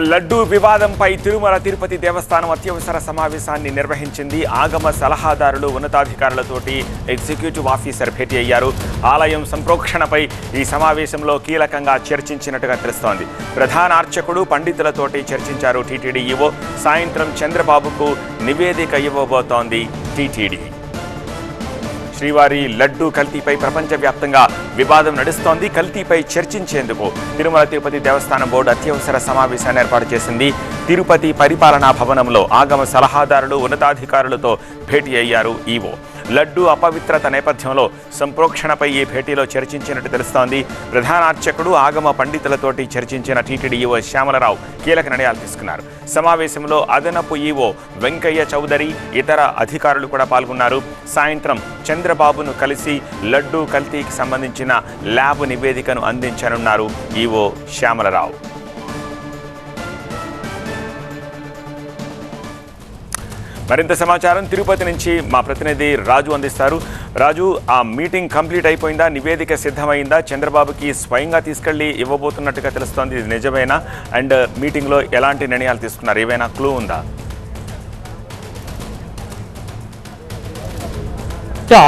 లడ్డూ వివాదంపై తిరుమల తిరుపతి దేవస్థానం అత్యవసర సమావేశాన్ని నిర్వహించింది ఆగమ సలహాదారులు ఉన్నతాధికారులతోటి ఎగ్జిక్యూటివ్ ఆఫీసర్ భేటీ అయ్యారు. ఆలయం సంప్రోక్షణపై ఈ సమావేశంలో కీలకంగా చర్చించినట్టుగా తెలుస్తోంది. ప్రధాన అర్చకుడు పండితులతోటి చర్చించారు టీటీడీ ఈవో. సాయంత్రం చంద్రబాబుకు నివేదిక ఇవ్వబోతోంది టీటీడీ. శ్రీవారి లడ్డూ కల్తీపై ప్రపంచవ్యాప్తంగా వివాదం నడుస్తోంది. కల్తీపై చర్చించేందుకు తిరుమల తిరుపతి దేవస్థానం బోర్డు అత్యవసర సమావేశాన్ని ఏర్పాటు చేసింది. తిరుపతి పరిపాలనా భవనంలో ఆగమ సలహాదారులు ఉన్నతాధికారులతో భేటీ అయ్యారు ఈవో. లడ్డూ అపవిత్రత నేపథ్యంలో సంప్రోక్షణపై ఈ భేటీలో చర్చించినట్టు తెలుస్తోంది. ప్రధాన అర్చకుడు ఆగమ పండితులతోటి చర్చించిన టీటీడీ ఈవో శ్యామలరావు కీలక నిర్ణయాలు తీసుకున్నారు. సమావేశంలో అదనపు ఈవో వెంకయ్య చౌదరి ఇతర అధికారులు కూడా పాల్గొన్నారు. సాయంత్రం చంద్రబాబును కలిసి లడ్డూ కల్తీకి సంబంధించిన ల్యాబ్ నివేదికను అందించనున్నారు ఈవో శ్యామలరావు. మరింత సమాచారం తిరుపతి నుంచి మా ప్రతినిధి రాజు అందిస్తారు. రాజు ఆ మీటింగ్ కంప్లీట్ అయిపోయిందా? నివేదిక సిద్ధమైందా? చంద్రబాబుకి స్వయంగా తీసుకెళ్ళి ఇవ్వబోతున్నట్టుగా తెలుస్తోంది. ఇది నిజమేనా? అండ్ మీటింగ్లో ఎలాంటి నిర్ణయాలు తీసుకున్నారు? ఏవైనా క్లూ ఉందా?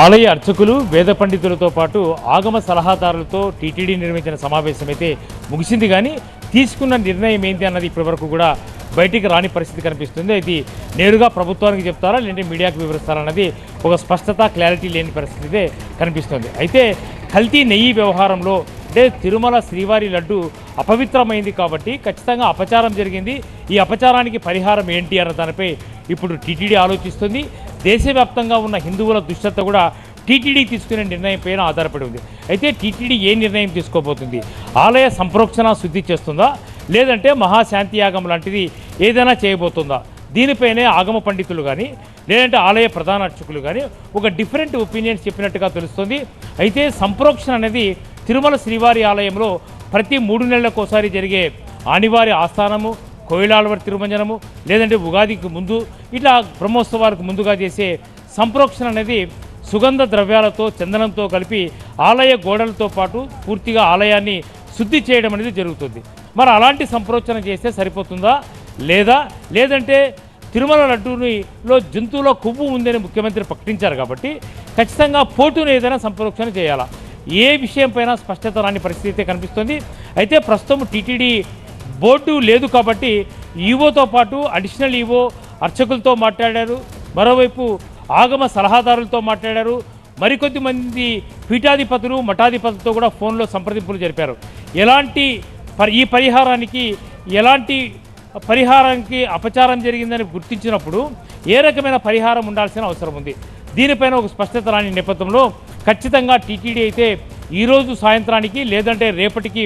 ఆలయ అర్చకులు వేద పండితులతో పాటు ఆగమ సలహాదారులతో టీటీడీ నిర్మించిన సమావేశం అయితే ముగిసింది కానీ తీసుకున్న నిర్ణయం ఏంటి అన్నది ఇప్పటివరకు కూడా బయటికి రాని పరిస్థితి కనిపిస్తుంది. ఇది నేరుగా ప్రభుత్వానికి చెప్తారా లేదంటే మీడియాకు వివరిస్తారా అన్నది ఒక స్పష్టత క్లారిటీ లేని పరిస్థితి కనిపిస్తుంది. అయితే కల్తీ నెయ్యి వ్యవహారంలో అంటే తిరుమల శ్రీవారి లడ్డు అపవిత్రమైంది కాబట్టి ఖచ్చితంగా అపచారం జరిగింది. ఈ అపచారానికి పరిహారం ఏంటి అన్న దానిపై ఇప్పుడు టీటీడీ ఆలోచిస్తుంది. దేశవ్యాప్తంగా ఉన్న హిందువుల దుష్టత కూడా టీటీడీ తీసుకునే నిర్ణయం పైన ఆధారపడి ఉంది. అయితే టీటీడీ ఏ నిర్ణయం తీసుకోబోతుంది? ఆలయ సంప్రోక్షణ శుద్ధి చేస్తుందా? లేదంటే మహాశాంతి యాగం లాంటిది ఏదైనా చేయబోతుందా? దీనిపైనే ఆగమ పండితులు కానీ లేదంటే ఆలయ ప్రధాన అర్చకులు కానీ ఒక డిఫరెంట్ ఒపీనియన్స్ చెప్పినట్టుగా తెలుస్తుంది. అయితే సంప్రోక్షణ అనేది తిరుమల శ్రీవారి ఆలయంలో ప్రతి మూడు నెలలకోసారి జరిగే ఆనివారి ఆస్థానము కోయిలాల్వర్ తిరుమంజనము లేదంటే ఉగాదికి ముందు ఇట్లా బ్రహ్మోత్సవాలకు ముందుగా చేసే సంప్రోక్షణ అనేది సుగంధ ద్రవ్యాలతో చందనంతో కలిపి ఆలయ గోడలతో పాటు పూర్తిగా ఆలయాన్ని శుద్ధి చేయడం అనేది జరుగుతుంది. మరి అలాంటి సంప్రోక్షణ చేస్తే సరిపోతుందా? లేదా లేదంటే తిరుమల లడ్డూనిలో జంతువుల కొవ్వు ఉందని ముఖ్యమంత్రి ప్రకటించారు కాబట్టి ఖచ్చితంగా పోటును ఏదైనా సంప్రోక్షణ చేయాలా? ఏ విషయం పైన స్పష్టత రాని పరిస్థితి అయితే కనిపిస్తుంది. అయితే ప్రస్తుతం టీటీడీ బోర్డు లేదు కాబట్టి ఈవోతో పాటు అడిషనల్ ఈవో అర్చకులతో మాట్లాడారు. మరోవైపు ఆగమ సలహాదారులతో మాట్లాడారు. మరికొద్ది మంది పీఠాధిపతులు మఠాధిపతులతో కూడా ఫోన్లో సంప్రదింపులు జరిపారు. ఎలాంటి పరి ఈ పరిహారానికి ఎలాంటి పరిహారానికి అపచారం జరిగిందని గుర్తించినప్పుడు ఏ రకమైన పరిహారం ఉండాల్సిన అవసరం ఉంది? దీనిపైన ఒక స్పష్టత రాని నేపథ్యంలో ఖచ్చితంగా టీటీడీ అయితే ఈరోజు సాయంత్రానికి లేదంటే రేపటికి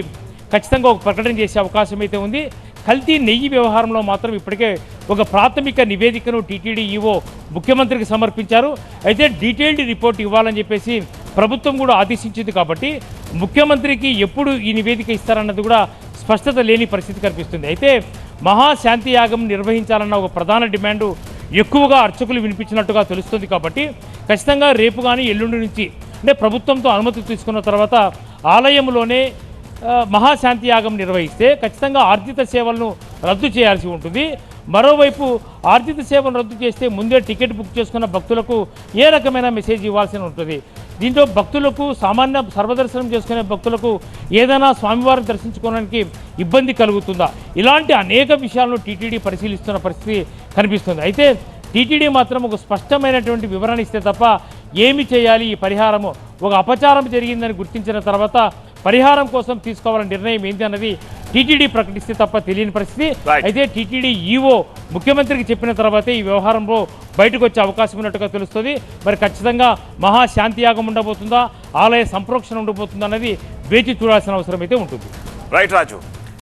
ఖచ్చితంగా ఒక ప్రకటన చేసే అవకాశం అయితే ఉంది. కల్తీ నెయ్యి వ్యవహారంలో మాత్రం ఇప్పటికే ఒక ప్రాథమిక నివేదికను టీటీడీ ఈవో ముఖ్యమంత్రికి సమర్పించారు. అయితే డీటెయిల్డ్ రిపోర్ట్ ఇవ్వాలని చెప్పేసి ప్రభుత్వం కూడా ఆదేశించింది కాబట్టి ముఖ్యమంత్రికి ఎప్పుడు ఈ నివేదిక ఇస్తారన్నది కూడా స్పష్టత లేని పరిస్థితి కనిపిస్తుంది. అయితే మహాశాంతి యాగం నిర్వహించాలన్న ఒక ప్రధాన డిమాండు ఎక్కువగా అర్చకులు వినిపించినట్టుగా తెలుస్తుంది కాబట్టి ఖచ్చితంగా రేపు కానీ ఎల్లుండి నుంచి అంటే ప్రభుత్వంతో అనుమతి తీసుకున్న తర్వాత ఆలయంలోనే మహాశాంతి యాగం నిర్వహిస్తే ఖచ్చితంగా ఆర్జిత సేవలను రద్దు చేయాల్సి ఉంటుంది. మరోవైపు ఆర్జిత సేవను రద్దు చేస్తే ముందే టికెట్ బుక్ చేసుకున్న భక్తులకు ఏ రకమైన మెసేజ్ ఇవ్వాల్సి ఉంటుంది? దీంతో భక్తులకు సామాన్య సర్వదర్శనం చేసుకునే భక్తులకు ఏదైనా స్వామివారిని దర్శించుకోవడానికి ఇబ్బంది కలుగుతుందా? ఇలాంటి అనేక విషయాలను టీటీడీ పరిశీలిస్తున్న పరిస్థితి కనిపిస్తుంది. అయితే టీటీడీ మాత్రం ఒక స్పష్టమైనటువంటి వివరణ ఇస్తే తప్ప ఏమి చేయాలి? ఈ పరిహారము ఒక అపచారం జరిగిందని గుర్తించిన తర్వాత పరిహారం కోసం తీసుకోవాలని నిర్ణయం ఏంటి అన్నది టీటీడీ ప్రకటిస్తే తప్ప తెలియని పరిస్థితి. అయితే టీటీడీ ఈవో ముఖ్యమంత్రికి చెప్పిన తర్వాతే ఈ వ్యవహారంలో బయటకు వచ్చే అవకాశం ఉన్నట్టుగా తెలుస్తుంది. మరి ఖచ్చితంగా మహాశాంతి యాగం ఉండబోతుందా? ఆలయ సంప్రోక్షణ ఉండబోతుందా అన్నది వేచి చూడాల్సిన అవసరం అయితే ఉంటుంది. రైట్ రాజు